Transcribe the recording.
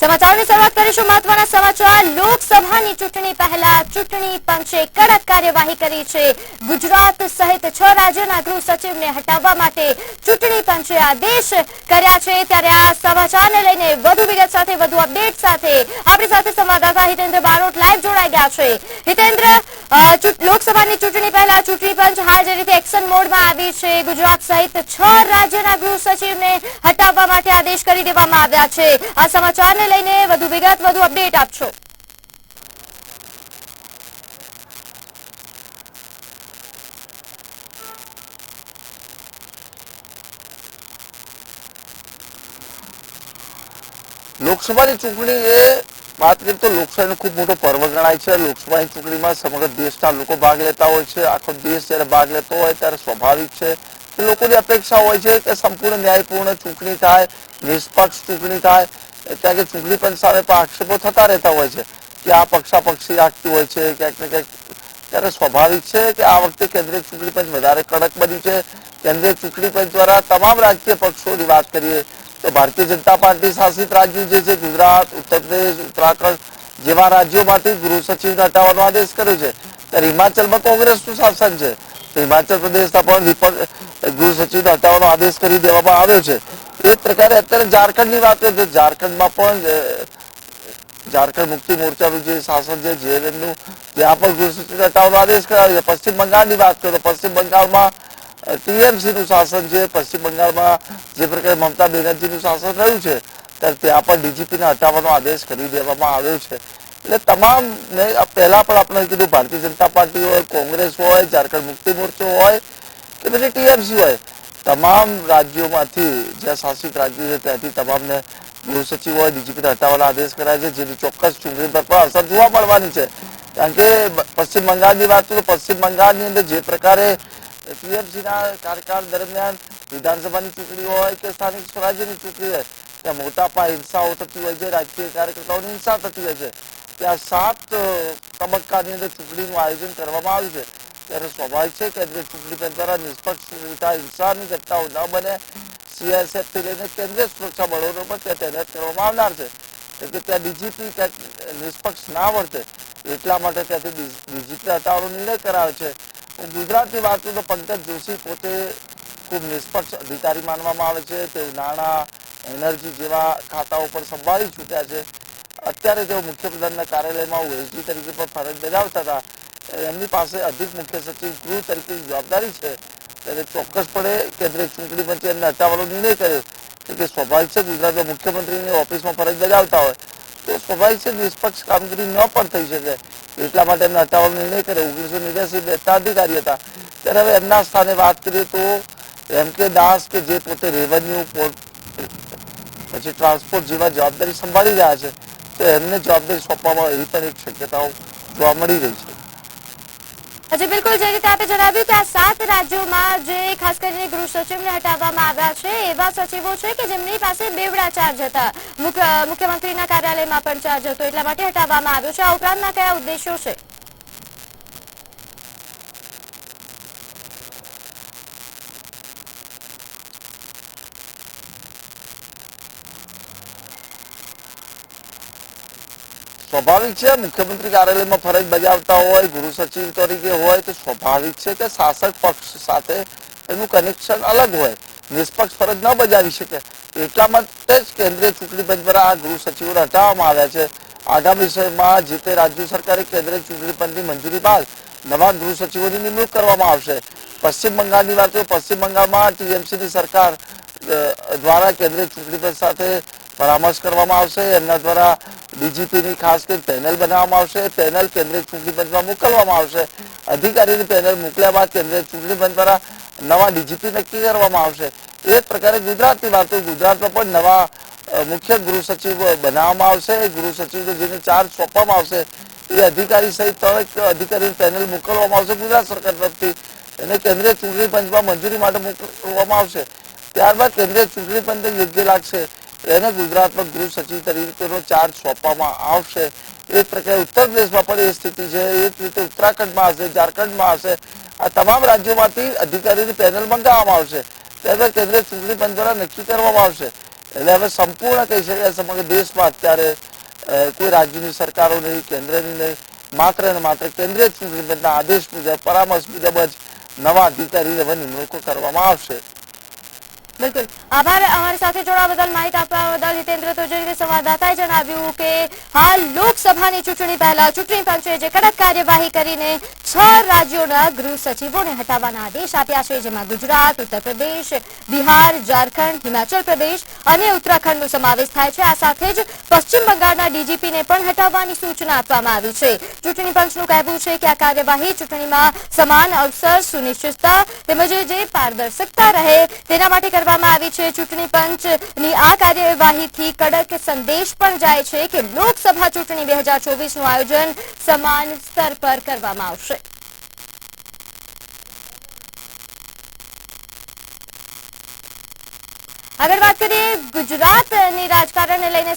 સમાચારની શરૂઆત કરીશું મહત્વના સમાચાર. લોકસભાની ચૂંટણી પહેલા ચૂંટણી પંચે કડક કાર્યવાહી કરી છે. ગુજરાત સહિત છ રાજ્યના ગૃહ સચિવને હટાવવા માટે ચૂંટણી પંચે આદેશ કર્યા છે. ત્યારે આ સમાચારને લઈને વધુ વિગત સાથે, વધુ અપડેટ સાથે આપણી સાથે સંવાદદાતા હિતેન્દ્ર બારોટ લાઈવ જોડાઈ ગયા છે. હિતેન્દ્ર લોકસભાની ચૂંટણી પહેલા ચૂંટણી પંચ હાલ જે રીતે એક્શન મોડમાં આવી છે, ગુજરાત સહિત છ રાજ્યના ગૃહ સચિવને હટાવવા માટે આદેશ કરી દેવામાં આવ્યા છે. આ સમાચારને લઈને વધુ વિગત, વધુ અપડેટ આપશો. લોકસભાની ચૂંટણી એ વાત કરીએ તો લોકશાહીનો ખૂબ મોટો પર્વ ગણાય છે. લોકસભાની ચૂંટણીમાં સમગ્ર દેશના લોકો ભાગ લેતા હોય છે. આખો દેશ જ્યારે ભાગ લેતો હોય ત્યારે સ્વાભાવિક છે લોકોની અપેક્ષા હોય છે કે સંપૂર્ણ ન્યાયપૂર્ણ ચૂંટણી થાય, નિષ્પક્ષ ચૂંટણી થાય. ત્યાં કે ચૂંટણી પંચ સામે આક્ષેપો થતા રહેતા હોય છે કે આ પક્ષાપક્ષી લાગતી હોય છે, ક્યાંક ને ક્યાંક. ત્યારે સ્વાભાવિક છે કે આ વખતે કેન્દ્રીય ચૂંટણી પંચ વધારે કડક બન્યું છે. કેન્દ્રીય ચૂંટણી પંચ દ્વારા તમામ રાજકીય પક્ષોની વાત કરીએ તો ભારતીય જનતા પાર્ટી શાસિત રાજ્યો જે છે, ગુજરાત, ઉત્તર પ્રદેશ, ઉત્તરાખંડ જેવા રાજ્યોમાંથી ગૃહ સચિવને હટાવવાનો આદેશ કર્યો છે. ત્યારે હિમાચલમાં કોંગ્રેસનું શાસન છે. તો હિમાચલ પ્રદેશના પણ ગૃહ સચિવને હટાવવાનો આદેશ કરી દેવામાં આવ્યો છે. એ જ પ્રકારે અત્યારે ઝારખંડની વાત કરીએ તો ઝારખંડમાં પણ ઝારખંડ મુક્તિ મોરચાનું જે શાસન છે જેએલએનનું ત્યાં પણ ગૃહ સચિવને હટાવવાનો આદેશ કરાવ્યો છે. પશ્ચિમ બંગાળની વાત કરીએ તો પશ્ચિમ બંગાળમાં ટીએમસી નું શાસન છે, પશ્ચિમ બંગાળમાં જે પ્રકારે મમતા બેનર્જીનું શાસન રહ્યું છે, ત્યારે ત્યાં પણ ડીજીપીને હટાવવાનો આદેશ કરી દેવામાં આવ્યો છે. એટલે તમામ મેં પહેલા પણ આપણે કીધું, ભારતીય જનતા પાર્ટી હોય, કોંગ્રેસ હોય, ઝારખંડ મુક્તિ મોરચો હોય કે પછી ટીએમસી હોય, તમામ રાજ્યોમાંથી જ્યાં શાસિત રાજ્યો છે, ત્યાંથી તમામને ગૃહ સચિવ હોય, ડીજીપીને હટાવવાના આદેશ કરાય છે, જેની ચોક્કસ ચૂંટણી પર પણ અસર જોવા મળવાની છે. કારણ કે પશ્ચિમ બંગાળની વાત તો પશ્ચિમ બંગાળની અંદર જે પ્રકારે TMC ના કાર્યકાળ દરમિયાન વિધાનસભાની ચૂંટણી હોય કે સ્થાનિક સ્વરાજ્યની ચૂંટણી હોય, ત્યાં મોટા હિંસાઓ થતી હોય છે, રાજકીય કાર્યકર્તાઓની હિંસા થતી હોય છે. ત્યાં સાત તબક્કાની અંદર ચૂંટણીનું આયોજન કરવામાં આવ્યું છે. ત્યારે સ્વાભાવિક છે કેન્દ્રીય ચૂંટણી પંચ દ્વારા નિષ્પક્ષ રીતે હિંસાની ઘટનાઓ ન બને. સીઆરસીએફથી લઈને કેન્દ્રીય સુરક્ષા બળોનો પણ ત્યાં તૈનાત કરવામાં આવનાર છે. એટલે ત્યાં ડીજીપી ક્યાંક નિષ્પક્ષ ના વર્તે, એટલા માટે ત્યાંથી ડીજીપી હટાવવાનો નિર્ણય કરાયો છે. ગુજરાતની વાત કરીએ તો પંકજ જોશી પોતે ખૂબ નિષ્પક્ષ અધિકારી માનવામાં આવે છે. તેઓ નાણાં, એનર્જી જેવા ખાતાઓ પર સંભાળી ચૂક્યા છે. અત્યારે તેઓ મુખ્યપ્રધાનના કાર્યાલયમાં ઓએસડી તરીકે પણ ફરજ બજાવતા હતા. એમની પાસે અધિક મુખ્ય સચિવ, ગૃહ તરીકે જવાબદારી છે. ત્યારે ચોક્કસપણે કેન્દ્રીય ચૂંટણી પંચે એમને હટાવવાનો નિર્ણય કર્યો. કે સ્વાભાવિક છે ગુજરાતના મુખ્યમંત્રીની ઓફિસમાં ફરજ બજાવતા હોય. તો સ્વાભાવિક છે નિષ્પક્ષ કામગીરી ન પણ થઈ શકે. એટલા માટે એમને હટાવવાનો નિર્ણય કર્યો ઓગણીસો નેવ્યાસી અધિકારી હતા. ત્યારે હવે એમના સ્થાને વાત કરીએ તો એમ કે દાસ કે જે પોતે રેવન્યુ પછી ટ્રાન્સપોર્ટ જેવા જવાબદારી સંભાળી રહ્યા છે, તો એમને જવાબદારી સોંપવામાં એવી પણ એક શક્યતાઓ જોવા મળી રહી છે. હજી બિલકુલ, જે રીતે આપે જણાવ્યું કે આ સાત રાજ્યોમાં જે ખાસ કરીને ગૃહ સચિવને હટાવવામાં આવ્યા છે, એવા સચિવો છે કે જેમની પાસે બેવડા ચાર્જ હતા. મુખ્ય- મુખ્યમંત્રીના કાર્યાલયમાં પણ ચાર્જ હતો, એટલા માટે હટાવવામાં આવ્યો છે. આ ઉપરાંતના કયા ઉદ્દેશો છે? સ્વાભાવિક છે, મુખ્યમંત્રી કાર્યાલયમાં ફરજ બજાવતા હોય, ગૃહ સચિવ તરીકે હોય, તો સ્વાભાવિક છે કે શાસક પક્ષ સાથે એનું કનેક્શન અલગ હોય. નિષ્પક્ષ ફરજ ન બજાવી શકે. એટલા માટે જ કેન્દ્રીય ચૂંટણી પંચ દ્વારા આ ગૃહ સચિવોને હટાવવામાં આવ્યા છે. આગામી સમયમાં જે તે રાજ્ય સરકારે કેન્દ્રીય ચૂંટણી પંચની મંજૂરી બાદ નવા ગૃહ સચિવોની નિમણૂક કરવામાં આવશે. પશ્ચિમ બંગાળની વાત પશ્ચિમ બંગાળમાં ટીએમસીની સરકાર દ્વારા કેન્દ્રીય ચૂંટણી પંચ સાથે પરામર્શ કરવામાં આવશે. એમના દ્વારા ડીજીપીની ખાસ કરીને પેનલ બનાવવામાં આવશે, પેનલ કેન્દ્રીય ચૂંટણી પંચમાં મોકલવામાં આવશે. અધિકારીની પેનલ મોકલ્યા બાદ કેન્દ્રીય ચૂંટણી પંચ દ્વારા નવા ડીજીપી નક્કી કરવામાં આવશે. એ પ્રકારે ગુજરાતની વાત, ગુજરાતમાં પણ નવા મુખ્ય ગૃહ સચિવ બનાવવામાં આવશે. ગૃહ સચિવ જેને ચાર્જ સોંપવામાં આવશે. એ અધિકારી સહિત ત્રણ અધિકારીની પેનલ મોકલવામાં આવશે ગુજરાત સરકાર તરફથી. એને કેન્દ્રીય ચૂંટણી પંચમાં મંજૂરી માટે મોકલવામાં આવશે. ત્યારબાદ કેન્દ્રીય ચૂંટણી પંચને યોગ્ય લાગશે. એને ગુજરાતમાં ગૃહ સચિવ તરીકેનો ચાર્જ સોંપવામાં આવશે. એ જ પ્રકારે ઉત્તર પ્રદેશમાં પણ એ સ્થિતિ છે. એ જ રીતે ઉત્તરાખંડમાં હશે, ઝારખંડમાં હશે. આ તમામ રાજ્યોમાંથી અધિકારીની પેનલ મંગાવવામાં આવશે. તેને કેન્દ્રીય ચૂંટણી પંચ દ્વારા નક્કી કરવામાં આવશે. એટલે હવે સંપૂર્ણ કહી શકાય સમગ્ર દેશમાં અત્યારે કોઈ રાજ્યની સરકારો નહીં, કેન્દ્રની નહીં. માત્ર ને માત્ર કેન્દ્રીય ચૂંટણી પંચના આદેશ મુજબ, પરામર્શ મુજબ જ નવા અધિકારીને નિમણૂકો કરવામાં આવશે. બિલકુલ. આભાર. અમારી સાથે જોડાવા બદલ માહિતી આપવા બદલ હિતેન્દ્ર તોજરી સંવાદદાતાએ જણાવ્યું કે હાલ લોકસભાની ચૂંટણી પહેલા ચૂંટણી પંચે જે કડક કાર્યવાહી કરીને છ રાજ્યોના ગૃહ સચિવોને હટાવવાના આદેશ આપ્યા છે, જેમાં ગુજરાત ઉત્તર પ્રદેશ બિહાર, ઝારખંડ, હિમાચલ પ્રદેશ અને ઉત્તરાખંડનો સમાવેશ થાય છે. આ સાથે જ પશ્ચિમ બંગાળના ડીજીપીને પણ હટાવવાની સૂચના આપવામાં આવી છે. ચૂંટણી પંચનું કહેવું છે કે આ કાર્યવાહી ચૂંટણીમાં સમાન અવસર, સુનિશ્ચિતતા તેમજ જે પારદર્શકતા રહે તેના માટે કરવામાં આવી છે. ચૂંટણી પંચની આ કાર્યવાહીથી કડક સંદેશ પણ જાય છે કે લોકસભા ચૂંટણી બે હજાર ચોવીસનું આયોજન સમાન સ્તર પર કરવામાં આવશે. આગળ વાત કરીએ ગુજરાતની રાજકારણને લઈને